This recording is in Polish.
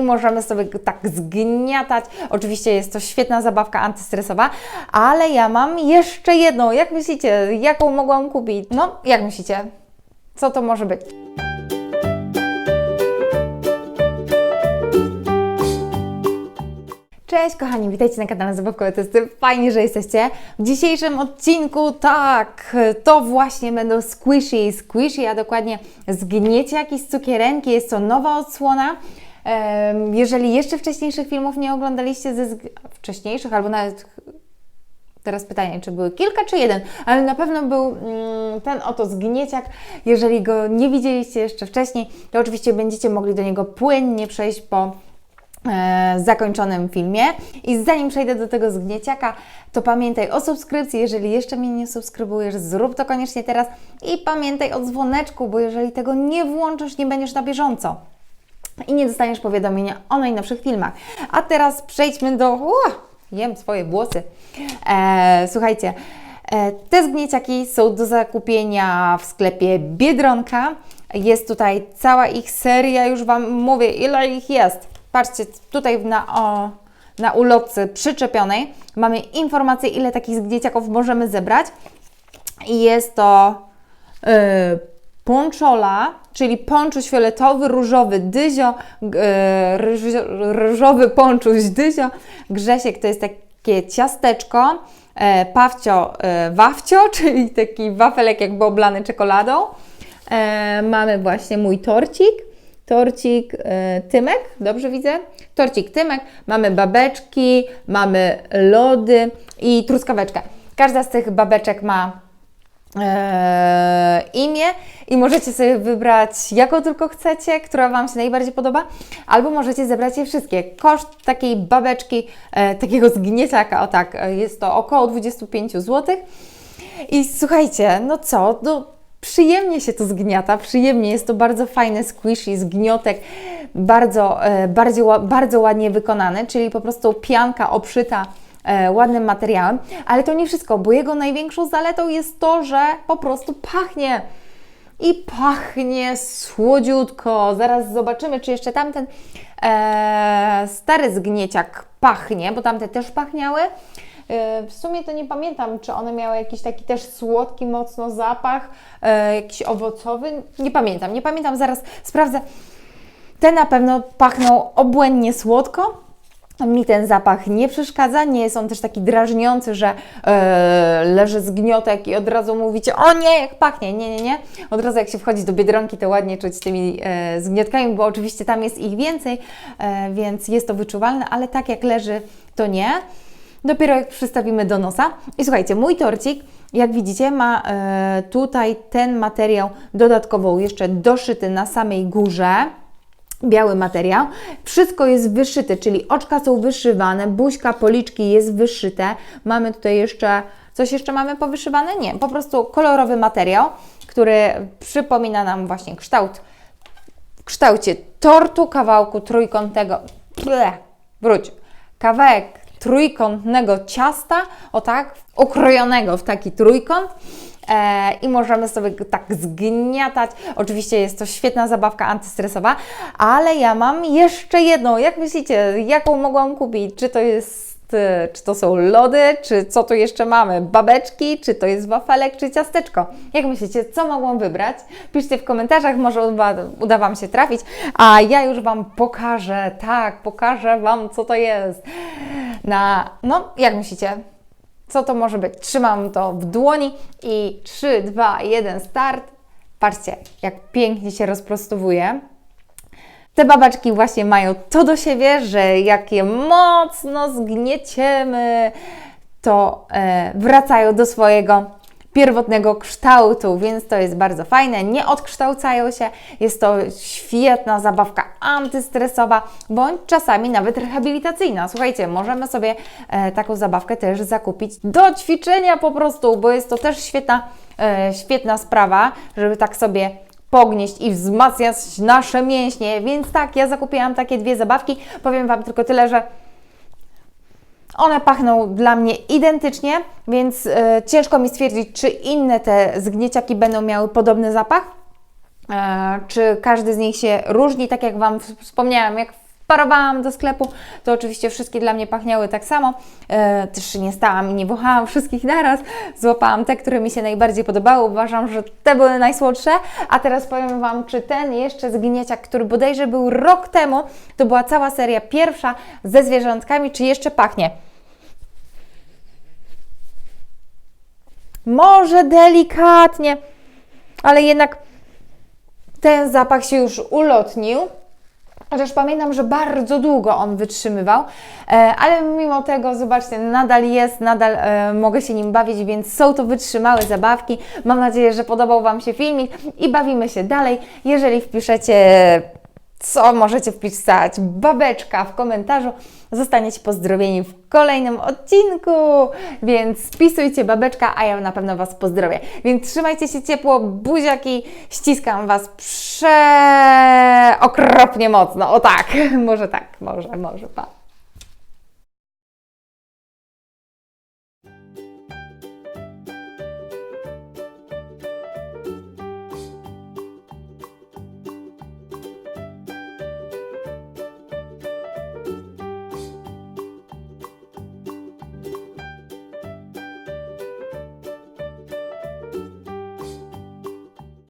i możemy sobie tak zgniatać. Oczywiście jest to świetna zabawka antystresowa, ale ja mam jeszcze jedną. Jak myślicie, jaką mogłam kupić? No, jak myślicie? Co to może być? Cześć kochani, witajcie na kanale Zabawkowe Testy. Fajnie, że jesteście. W dzisiejszym odcinku, tak, to właśnie będą squishy, squishy, a dokładnie zgnieciaki z cukierenki. Jest to nowa odsłona. Jeżeli jeszcze wcześniejszych filmów nie oglądaliście ze wcześniejszych, albo nawet Teraz pytanie, czy były kilka, czy jeden, ale na pewno był mm, ten oto zgnieciak. Jeżeli go nie widzieliście jeszcze wcześniej, to oczywiście będziecie mogli do niego płynnie przejść po e, zakończonym filmie. I zanim przejdę do tego zgnieciaka, to pamiętaj o subskrypcji. Jeżeli jeszcze mnie nie subskrybujesz, zrób to koniecznie teraz. I pamiętaj o dzwoneczku, bo jeżeli tego nie włączysz, nie będziesz na bieżąco i nie dostaniesz powiadomienia o najnowszych filmach. A teraz przejdźmy do. Ua, jem swoje włosy. E, słuchajcie, e, te zgnieciaki są do zakupienia w sklepie Biedronka. Jest tutaj cała ich seria, już Wam mówię, ile ich jest. Patrzcie, tutaj na, o, na ulotce przyczepionej mamy informację, ile takich zgnieciaków możemy zebrać. I jest to yy, ponczola, czyli ponczuś fioletowy, różowy dyzio, ryż- ryżowy ponczuś dyzio, grzesiek to jest takie ciasteczko, e, pawcio e, wawcio, czyli taki wafelek jakby oblany czekoladą. E, mamy właśnie mój torcik, torcik e, tymek, dobrze widzę? Torcik tymek, mamy babeczki, mamy lody i truskaweczkę. Każda z tych babeczek ma e, imię i możecie sobie wybrać jaką tylko chcecie, która Wam się najbardziej podoba, albo możecie zebrać je wszystkie. Koszt takiej babeczki, e, takiego zgnieciaka, o tak, e, jest to około 25 zł. I słuchajcie, no co, no przyjemnie się to zgniata, przyjemnie, jest to bardzo fajny squishy, zgniotek, bardzo, e, bardzo, bardzo ładnie wykonany, czyli po prostu pianka obszyta e, ładnym materiałem, ale to nie wszystko, bo jego największą zaletą jest to, że po prostu pachnie. I pachnie słodziutko. Zaraz zobaczymy, czy jeszcze tamten e, stary zgnieciak pachnie, bo tamte też pachniały. E, w sumie to nie pamiętam, czy one miały jakiś taki też słodki mocno zapach, e, jakiś owocowy. Nie pamiętam, nie pamiętam, zaraz sprawdzę. Te na pewno pachną obłędnie słodko. Mi ten zapach nie przeszkadza, nie jest on też taki drażniący, że e, leży zgniotek i od razu mówicie, o nie, jak pachnie, nie, nie, nie. Od razu jak się wchodzi do Biedronki, to ładnie czuć tymi e, zgniotkami, bo oczywiście tam jest ich więcej, e, więc jest to wyczuwalne, ale tak jak leży, to nie. Dopiero jak przystawimy do nosa. I słuchajcie, mój torcik, jak widzicie, ma e, tutaj ten materiał dodatkowo jeszcze doszyty na samej górze biały materiał. Wszystko jest wyszyte, czyli oczka są wyszywane, buźka, policzki jest wyszyte. Mamy tutaj jeszcze, coś jeszcze mamy powyszywane? Nie, po prostu kolorowy materiał, który przypomina nam właśnie kształt kształcie tortu, kawałku trójkątnego, ble, wróć, kawałek trójkątnego ciasta, o tak, ukrojonego w taki trójkąt. E, I możemy sobie tak zgniatać. Oczywiście jest to świetna zabawka antystresowa, ale ja mam jeszcze jedną. Jak myślicie, jaką mogłam kupić? Czy to jest e, czy to są lody, czy co tu jeszcze mamy? Babeczki, czy to jest wafelek, czy ciasteczko? Jak myślicie, co mogłam wybrać? Piszcie w komentarzach, może uda, uda Wam się trafić, a ja już Wam pokażę, tak, pokażę Wam, co to jest. Na, no, jak myślicie? Co to może być? Trzymam to w dłoni i 3, 2, 1, start. Patrzcie, jak pięknie się rozprostowuje. Te babaczki właśnie mają to do siebie, że jak je mocno zgnieciemy, to e, wracają do swojego pierwotnego kształtu, więc to jest bardzo fajne. Nie odkształcają się. Jest to świetna zabawka antystresowa, bądź czasami nawet rehabilitacyjna. Słuchajcie, możemy sobie e, taką zabawkę też zakupić do ćwiczenia po prostu, bo jest to też świetna, e, świetna sprawa, żeby tak sobie pognieść i wzmacniać nasze mięśnie. Więc tak, ja zakupiłam takie dwie zabawki. Powiem Wam tylko tyle, że one pachną dla mnie identycznie, więc e, ciężko mi stwierdzić, czy inne te zgnieciaki będą miały podobny zapach, e, czy każdy z nich się różni. Tak jak Wam wspomniałam, jak w wparowałam do sklepu, to oczywiście wszystkie dla mnie pachniały tak samo. E, też nie stałam i nie wąchałam wszystkich naraz. Złapałam te, które mi się najbardziej podobały. Uważam, że te były najsłodsze. A teraz powiem Wam, czy ten jeszcze zgnieciak, który bodajże był rok temu, to była cała seria pierwsza ze zwierzątkami, czy jeszcze pachnie. Może delikatnie, ale jednak ten zapach się już ulotnił. Chociaż pamiętam, że bardzo długo on wytrzymywał, e, ale mimo tego, zobaczcie, nadal jest, nadal e, mogę się nim bawić, więc są to wytrzymałe zabawki. Mam nadzieję, że podobał Wam się filmik i bawimy się dalej. Jeżeli wpiszecie, co możecie wpisać, babeczka w komentarzu, zostaniecie pozdrowieni w kolejnym odcinku, więc spisujcie babeczka, a ja na pewno Was pozdrowię. Więc trzymajcie się ciepło, buziaki, ściskam Was przeokropnie mocno, o tak, może tak, może, może, pa.